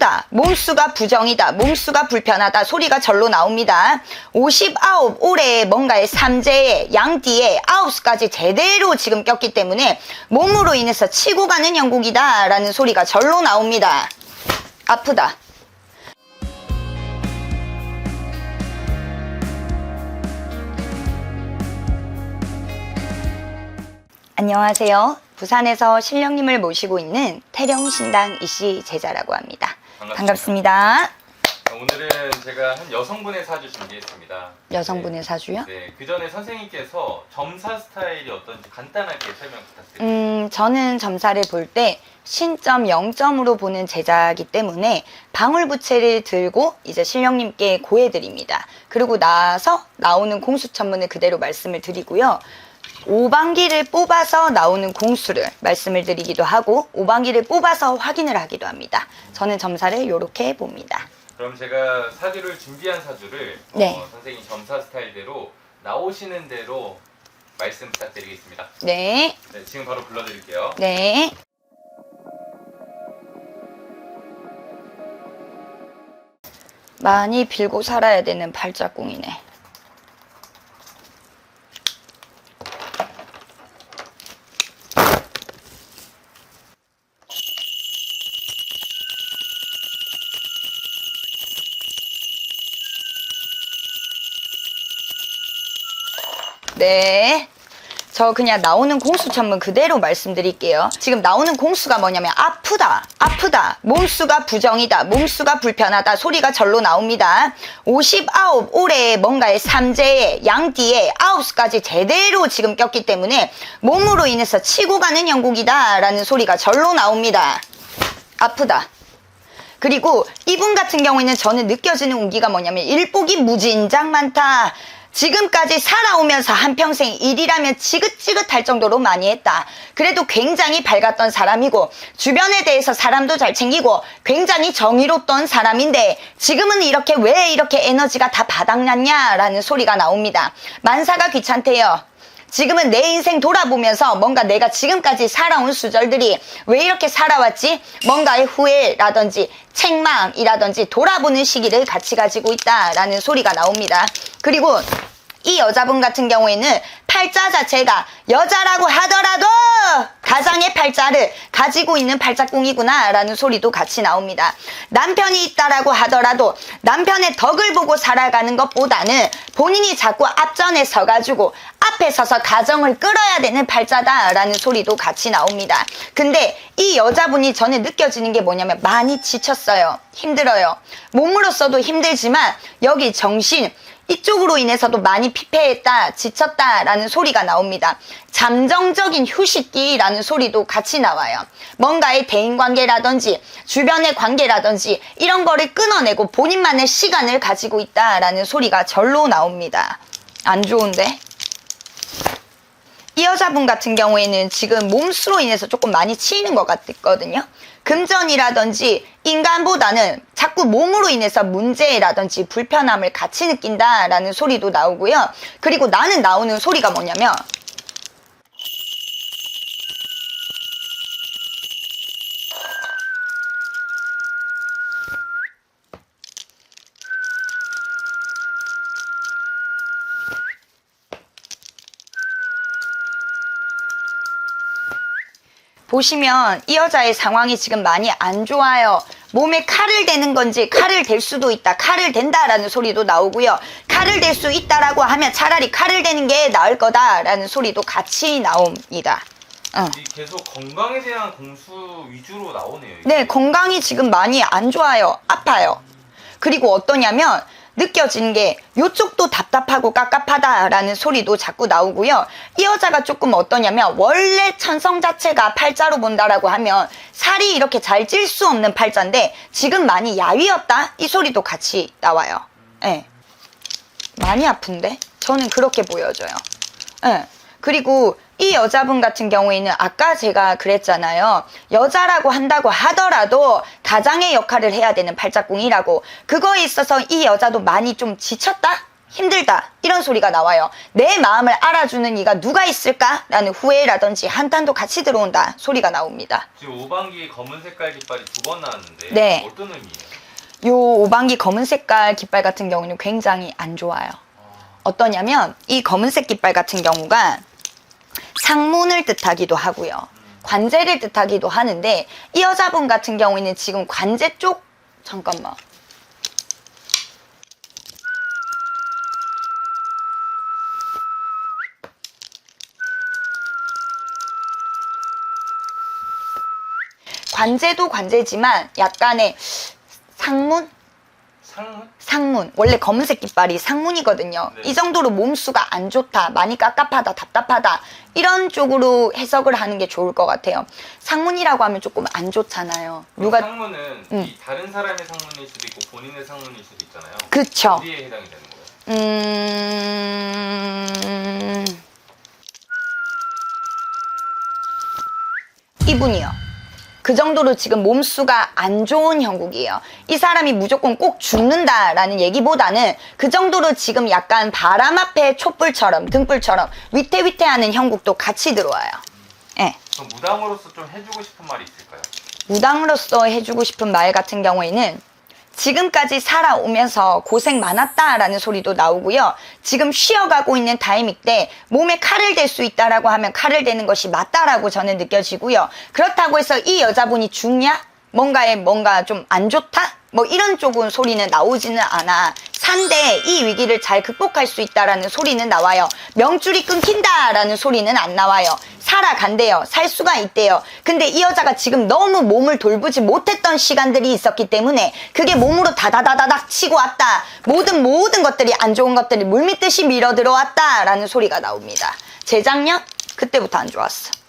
아프다, 몸수가 부정이다, 몸수가 불편하다 소리가 절로 나옵니다. 59 올해 뭔가의 삼재에 양띠에 아홉수까지 제대로 지금 꼈기 때문에 몸으로 인해서 치고 가는 영국이다 라는 소리가 절로 나옵니다. 아프다. 안녕하세요. 부산에서 신령님을 모시고 있는 태령신당 이씨 제자라고 합니다. 반갑습니다. 반갑습니다. 오늘은 제가 한 여성분의 사주 준비했습니다. 여성분의 사주요? 네, 네. 그 전에 선생님께서 점사 스타일이 어떤지 간단하게 설명 부탁드립니다. 음, 저는 점사를 볼 때 신점 0점으로 보는 제자이기 때문에 방울부채를 들고 이제 신령님께 고해드립니다. 그리고 나서 나오는 공수천문을 그대로 말씀을 드리고요. 오방기를 뽑아서 나오는 공수를 말씀을 드리기도 하고 오방기를 뽑아서 확인을 하기도 합니다. 저는 점사를 이렇게 봅니다. 그럼 제가 사주를 준비한 사주를 네. 어, 선생님 점사 스타일대로 나오시는 대로 말씀 부탁드리겠습니다. 네, 네, 지금 바로 불러드릴게요. 네. 많이 빌고 살아야 되는 팔자궁이네. 네. 저 그냥 나오는 공수 천문 그대로 말씀드릴게요. 지금 나오는 공수가 뭐냐면 아프다, 아프다, 몸수가 부정이다, 몸수가 불편하다 소리가 절로 나옵니다. 59 올해 뭔가의 삼재에 양띠에 아홉수까지 제대로 지금 꼈기 때문에 몸으로 인해서 치고 가는 영국이다 라는 소리가 절로 나옵니다. 아프다. 그리고 이분 같은 경우에는 저는 느껴지는 운기가 뭐냐면 일복이 무진장 많다. 지금까지 살아오면서 한평생 일이라면 지긋지긋할 정도로 많이 했다. 그래도 굉장히 밝았던 사람이고 주변에 대해서 사람도 잘 챙기고 굉장히 정의롭던 사람인데 지금은 이렇게 왜 이렇게 에너지가 다 바닥났냐라는 소리가 나옵니다. 만사가 귀찮대요. 지금은 내 인생 돌아보면서 뭔가 내가 지금까지 살아온 수절들이 왜 이렇게 살아왔지? 뭔가의 후회라든지 책망이라든지 돌아보는 시기를 같이 가지고 있다라는 소리가 나옵니다. 그리고 이 여자분 같은 경우에는 팔자 자체가 여자라고 하더라도 가장의 팔자를 가지고 있는 팔자궁이구나 라는 소리도 같이 나옵니다. 남편이 있다라고 하더라도 남편의 덕을 보고 살아가는 것보다는 본인이 자꾸 앞전에 서가지고 앞에 서서 가정을 끌어야 되는 팔자다 라는 소리도 같이 나옵니다. 근데 이 여자분이 저는 느껴지는 게 뭐냐면 많이 지쳤어요. 힘들어요. 몸으로서도 힘들지만 여기 정신, 이쪽으로 인해서도 많이 피폐했다, 지쳤다라는 소리가 나옵니다. 잠정적인 휴식기라는 소리도 같이 나와요. 뭔가의 대인 관계라든지 주변의 관계라든지 이런 거를 끊어내고 본인만의 시간을 가지고 있다라는 소리가 절로 나옵니다. 안 좋은데? 이 여자분 같은 경우에는 지금 몸수로 인해서 조금 많이 치이는 것 같거든요. 금전이라든지 인간보다는 자꾸 몸으로 인해서 문제라든지 불편함을 같이 느낀다라는 소리도 나오고요. 그리고 나는 나오는 소리가 뭐냐면 보시면 이 여자의 상황이 지금 많이 안 좋아요. 몸에 칼을 대는 건지 칼을 댈 수도 있다. 칼을 댄다라는 소리도 나오고요. 칼을 댈 수 있다라고 하면 차라리 칼을 대는 게 나을 거다라는 소리도 같이 나옵니다. 어. 이 계속 건강에 대한 공수 위주로 나오네요. 이게. 네, 건강이 지금 많이 안 좋아요. 아파요. 그리고 어떠냐면 느껴지는 게 요쪽도 답답하고 깝깝하다라는 소리도 자꾸 나오고요. 이 여자가 조금 어떠냐면 원래 천성 자체가 팔자로 본다라고 하면 살이 이렇게 잘 찔 수 없는 팔자인데 지금 많이 야위었다 이 소리도 같이 나와요. 예. 많이 아픈데 저는 그렇게 보여져요. 예. 그리고 이 여자분 같은 경우에는 아까 제가 그랬잖아요. 여자라고 한다고 하더라도 가장의 역할을 해야 되는 팔자궁이라고. 그거에 있어서 이 여자도 많이 좀 지쳤다? 힘들다 이런 소리가 나와요. 내 마음을 알아주는 이가 누가 있을까 라는 후회라든지 한탄도 같이 들어온다 소리가 나옵니다. 지금 오방기 검은 색깔 깃발이 두 번 나왔는데 네. 어떤 의미예요? 요 오방기 검은 색깔 깃발 같은 경우는 굉장히 안 좋아요. 어떠냐면 이 검은색 깃발 같은 경우가 상문을 뜻하기도 하고요. 관제를 뜻하기도 하는데 이 여자분 같은 경우에는 지금 관제 쪽 잠깐만. 관제도 관제지만 약간의 상문? 상문? 상문 원래 검은색 깃발이 상문이거든요. 네. 이 정도로 몸수가 안 좋다, 많이 깝깝하다, 답답하다 이런 쪽으로 해석을 하는 게 좋을 것 같아요. 상문이라고 하면 조금 안 좋잖아요. 누가 상문은 음. 이 다른 사람의 상문일 수도 있고 본인의 상문일 수도 있잖아요. 그쵸? 어디에 해당이 되는 거예요? 음 이분이요. 그 정도로 지금 몸수가 안 좋은 형국이에요. 이 사람이 무조건 꼭 죽는다라는 얘기보다는 그 정도로 지금 약간 바람 앞에 촛불처럼 등불처럼 위태위태하는 형국도 같이 들어와요. 예. 그럼 무당으로서 좀 해주고 싶은 말이 있을까요? 무당으로서 해주고 싶은 말 같은 경우에는 지금까지 살아오면서 고생 많았다라는 소리도 나오고요. 지금 쉬어가고 있는 타이밍 때 몸에 칼을 댈 수 있다라고 하면 칼을 대는 것이 맞다라고 저는 느껴지고요. 그렇다고 해서 이 여자분이 죽냐? 뭔가에 뭔가 좀 안 좋다? 뭐 이런 쪽은 소리는 나오지는 않아. 산데 이 위기를 잘 극복할 수 있다라는 소리는 나와요. 명줄이 끊긴다라는 소리는 안 나와요. 살아간대요. 살 수가 있대요. 근데 이 여자가 지금 너무 몸을 돌보지 못했던 시간들이 있었기 때문에 그게 몸으로 다다다다닥 치고 왔다. 모든 모든 것들이 안 좋은 것들이 물밀듯이 밀어 들어왔다라는 소리가 나옵니다. 재작년 그때부터 안 좋았어.